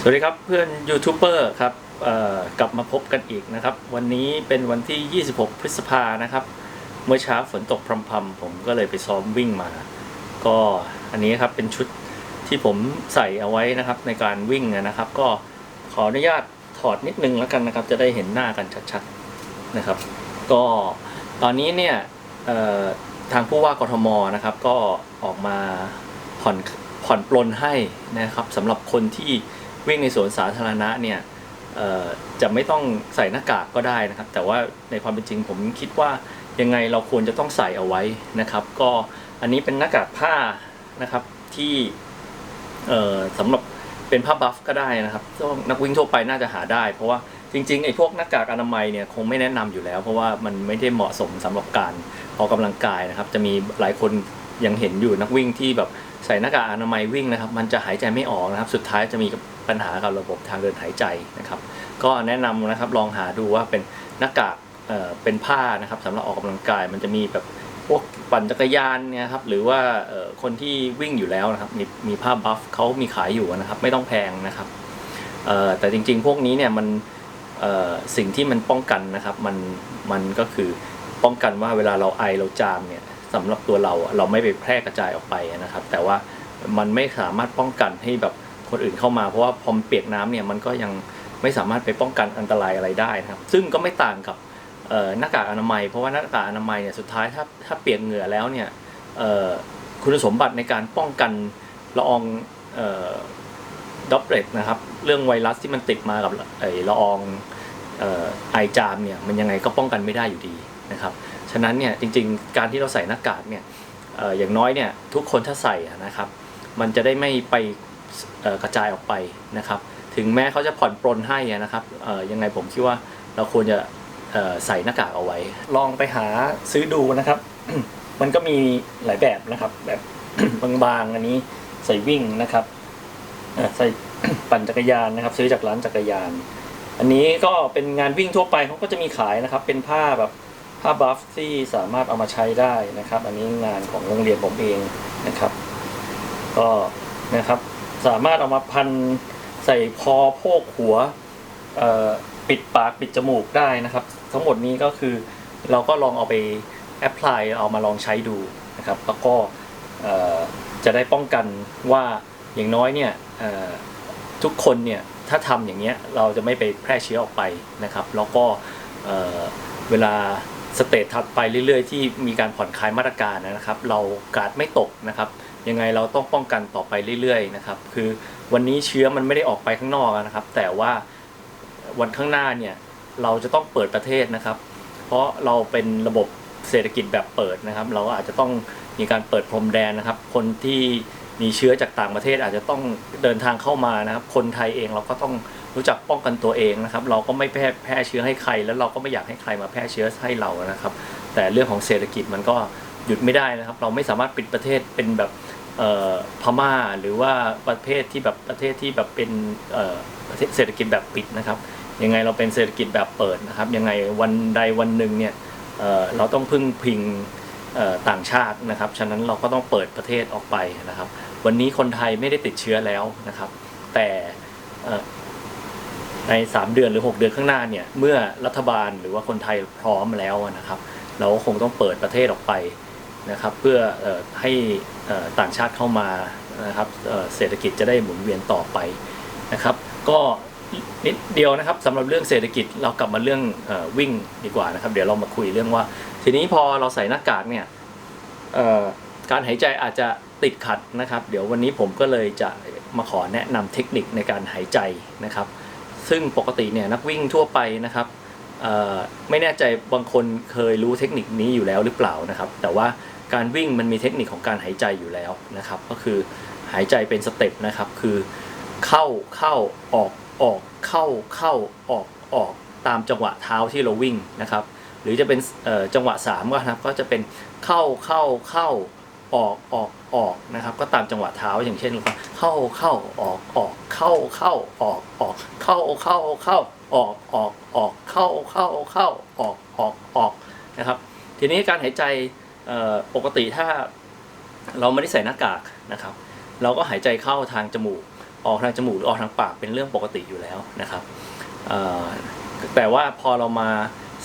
สวัสดีครับเพื่อนยูทูบเบอร์ครับกลับมาพบกันอีกนะครับ วันนี้เป็นวันที่ 26 พฤษภานะครับ เมื่อเช้าฝนตกพรำๆผมก็เลยไปซ้อมวิ่งมา ก็อันนี้ครับเป็นชุดที่ผมใส่เอาไว้นะครับในการวิ่งนะครับ ก็ขออนุญาตถอดนิดนึงแล้วกันนะครับ จะได้เห็นหน้ากันชัดๆนะครับ ก็ตอนนี้เนี่ยทางผู้ว่ากทมนะครับ ก็ออกมาผ่อนผ่อนปลนให้นะครับสำหรับคนที่ วิ่งในสวนสาธารณะเนี่ยจะไม่ต้องใส่หน้ากากก็ได้นะครับ แต่ว่าในความเป็นจริงผมคิดว่ายังไงเราควรจะต้องใส่เอาไว้นะครับ ก็อันนี้เป็นหน้ากากผ้านะครับที่สำหรับเป็นผ้าบัฟก็ได้นะครับนักวิ่งทั่วไปน่าจะหาได้ เพราะว่าจริงๆไอ้พวกหน้ากากอนามัยเนี่ยคงไม่แนะนำอยู่แล้ว เพราะว่ามันไม่ได้เหมาะสมสำหรับการออกกำลังกายนะครับ จะมีหลายคนยังเห็นอยู่นักวิ่งที่แบบ ใส่หน้ากากอนามัยวิ่งนะครับ มันจะหายใจไม่ออกนะครับ สุดท้ายจะมีปัญหากับระบบทางเดินหายใจนะครับ ก็แนะนำนะครับลองหาดูว่าเป็นหน้ากากเอ่อเป็นผ้านะครับสำหรับออกกำลังกาย มันจะมีแบบพวกปั่นจักรยานเนี่ยครับหรือว่าเอ่อคนที่วิ่งอยู่แล้วนะครับมีมีผ้าบัฟเขามีขายอยู่นะครับไม่ต้องแพงนะครับเอ่อแต่จริงๆ พวกนี้เนี่ยมันเอ่อสิ่งที่มันป้องกันนะครับมันมันก็คือป้องกันว่าเวลาเราไอเราจามเนี่ย สำหรับตัวเราเราไม่ไปแพร่กระจายออกไปนะครับ แต่ว่ามันไม่สามารถป้องกันให้แบบคนอื่นเข้ามาเพราะว่าพอมเปียกน้ำเนี่ยมันก็ยังไม่สามารถไปป้องกันอันตรายอะไรได้นะครับ ซึ่งก็ไม่ต่างกับหน้ากากอนามัย เพราะว่าหน้ากากอนามัยเนี่ยสุดท้ายถ้าถ้าเปียกเหงื่อแล้วเนี่ยคุณสมบัติในการป้องกันละอองเอ่อดอปเลตนะครับ เรื่องไวรัสที่มันติดมากับไอละอองไอจามเนี่ยมันยังไงก็ป้องกันไม่ได้อยู่ดี นะครับ ฉะนั้นเนี่ยจริงๆ การที่เราใส่หน้ากากเนี่ยอย่างน้อยเนี่ยทุกคนถ้าใส่นะครับ มันจะได้ไม่ไปกระจายออกไปนะครับ ถึงแม้เขาจะผ่อนปลนให้นะครับยังไงผมคิดว่าเราควรจะใส่หน้ากากเอาไว้ ลองไปหาซื้อดูนะครับ มันก็มีหลายแบบนะครับ แบบบางๆอันนี้ใส่วิ่งนะครับใส่ปั่นจักรยานนะครับ ซื้อจากร้านจักรยาน อันนี้ก็เป็นงานวิ่งทั่วไปเขาก็จะมีขายนะครับ เป็นผ้าแบบ ผ้าบัฟที่สามารถเอามาใช้ได้นะครับ อันนี้งานของโรงเรียนผมเองนะครับ ก็นะครับสามารถเอามาพันใส่คอโพกหัวปิดปากปิดจมูกได้นะครับ ทั้งหมดนี้ก็คือเราก็ลองเอาไปแอพพลายเอามาลองใช้ดูนะครับ แล้วก็จะได้ป้องกันว่าอย่างน้อยเนี่ยทุกคนเนี่ยถ้าทำอย่างเงี้ยเราจะไม่ไปแพร่เชื้อออกไปนะครับ แล้วก็เวลา สเตจถัดไปเรื่อยๆ ที่มีการผ่อนคลายมาตรการนะครับ เรากาดไม่ตกนะครับยังไงเราต้องป้องกันต่อไปเรื่อยๆนะครับคือวันนี้เชื้อมันไม่ได้ออกไปข้างนอกนะครับ แต่ว่าวันข้างหน้าเนี่ยเราจะต้องเปิดประเทศนะครับ เพราะเราเป็นระบบเศรษฐกิจแบบเปิดนะครับ เราก็อาจจะต้องมีการเปิดพรมแดนนะครับ คนที่มีเชื้อจากต่างประเทศอาจจะต้องเดินทางเข้ามานะครับ คนไทยเองเราก็ต้อง รู้จักป้องกันตัวเองนะครับ เราก็ไม่แพร่แพร่เชื้อให้ใคร แล้วเราก็ไม่อยากให้ใครมาแพร่เชื้อให้เรานะครับ แต่เรื่องของเศรษฐกิจมันก็หยุดไม่ได้นะครับ เราไม่สามารถปิดประเทศเป็นแบบพม่าหรือว่าประเทศที่แบบประเทศที่แบบเป็นเอ่อประเทศเศรษฐกิจแบบปิดนะครับยังไงเราเป็นเศรษฐกิจแบบเปิดนะครับ ยังไงวันใดวันหนึ่งเนี่ยเเราต้องพึ่งพิงต่างชาตินะครับฉะนั้นเราก็ต้องเปิดประเทศออกไปนะครับ วันนี้คนไทยไม่ได้ติดเชื้อแล้วนะครับ แต่ ใน 3 เดือนหรือ 6 เดือนข้างหน้าเนี่ยเมื่อรัฐบาลหรือว่าคนไทยพร้อมแล้วนะครับเราก็คงต้องเปิดประเทศออกไปนะครับเพื่อให้ต่างชาติเข้ามานะครับเศรษฐกิจจะได้หมุนเวียนต่อไปนะครับ ก็นิดเดียวนะครับสำหรับเรื่องเศรษฐกิจเรากลับมาเรื่องอวิ่งดีกว่านะครับ เดี๋ยวเรามาคุยเรื่องว่า ทีนี้พอเราใส่หน้ากากเนี่ยการหายใจอาจจะติดขัดนะครับ เดี๋ยววันนี้ผมก็เลยจะมาขอแนะนำเทคนิคในการหายใจนะครับ ซึ่งปกติเนี่ยนักวิ่งทั่วไปนะครับไม่แน่ใจบางคนเคยรู้เทคนิคนี้อยู่แล้วหรือเปล่านะครับ แต่ว่าการวิ่งมันมีเทคนิคของการหายใจอยู่แล้วนะครับ ก็คือหายใจเป็นสเต็ปนะครับคือเข้าเข้าออกออกเข้าเข้าออกออกตามจังหวะเท้าที่เราวิ่งนะครับ หรือจะเป็นจังหวะสามก็นะครับก็จะเป็นเข้าเข้าเข้า ออกออกออกนะครับ ก็ตามจังหวะเท้าอย่างเช่นเข้าเข้าออกออกเข้าเข้าออกออกเข้าเข้าเข้าออกออกออกเข้าเข้าเข้าออกออกออกนะครับ ทีนี้การหายใจปกติถ้าเราไม่ได้ใส่หน้ากากนะครับ เราก็หายใจเข้าทางจมูก ออกทางจมูกหรือออกทางปากเป็นเรื่องปกติอยู่แล้วนะครับแต่ว่าพอเรามา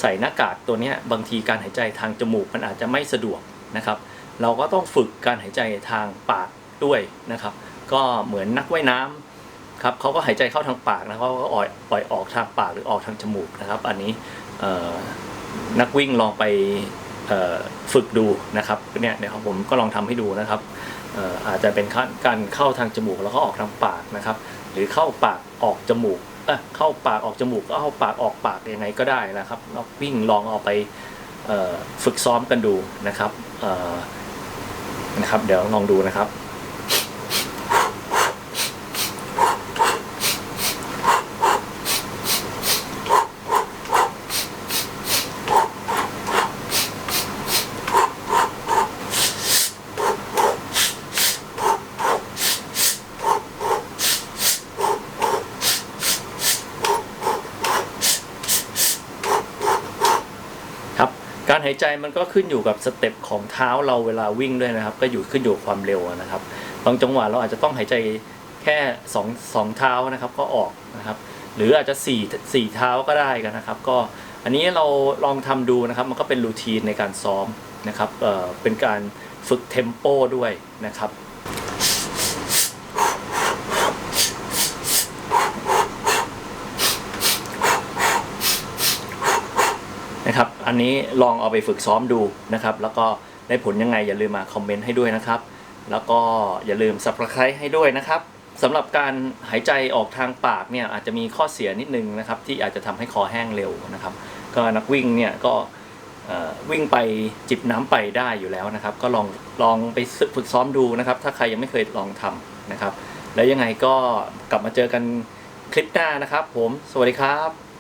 ใส่หน้ากากตัวนี้บางทีการหายใจทางจมูกมันอาจจะไม่สะดวกนะครับ เราก็ต้องฝึกการหายใจทางปากด้วยนะครับ ก็เหมือนนักว่ายน้ำครับเขาก็หายใจเข้าทางปากนะเขาก็ปล่อยปล่อยออกทางปากหรือออกทางจมูกนะครับ อันนี้นักวิ่งลองไปฝึกดูนะครับเนี่ยเดี๋ยวผมก็ลองทำให้ดูนะครับอาจจะเป็นการเข้าทางจมูกแล้วก็ออกทางปากนะครับ หรือเข้าปากออกจมูกเอ้ยเข้าปากออกจมูกก็เข้าปากออกปากยังไงก็ได้นะครับนักวิ่งลองเอาไปฝึกซ้อมกันดูนะครับ นะครับ เดี๋ยวลองดูนะครับ ครับ การหายใจมันก็ขึ้นอยู่กับสเต็ปของเท้าเราเวลาวิ่งด้วยนะครับ ก็อยู่ขึ้นอยู่ความเร็วนะครับบางจังหวะเราอาจจะต้องหายใจแค่สองสองเท้านะครับก็ออกนะครับ หรืออาจจะสี่สี่เท้าก็ได้กันนะครับ ก็อันนี้เราลองทำดูนะครับ มันก็เป็นรูทีนในการซ้อมนะครับเเป็นการฝึกเทมโปด้วยนะครับ นะครับ อันนี้ลองเอาไปฝึกซ้อมดูนะครับ แล้วก็ได้ผลยังไงอย่าลืมมาคอมเมนต์ให้ด้วยนะครับ แล้วก็อย่าลืม subscribe ให้ด้วยนะครับสำหรับการหายใจออกทางปากเนี่ยอาจจะมีข้อเสียนิดนึงนะครับ ที่อาจจะทำให้คอแห้งเร็วนะครับ ก็นักวิ่งเนี่ยก็วิ่งไปจิบน้ำไปได้อยู่แล้วนะครับ ก็ลองลองไปฝึกซ้อมดูนะครับ ถ้าใครยังไม่เคยลองทำนะครับ แล้วยังไงก็กลับมาเจอกันคลิปหน้านะครับ ผม สวัสดีครับ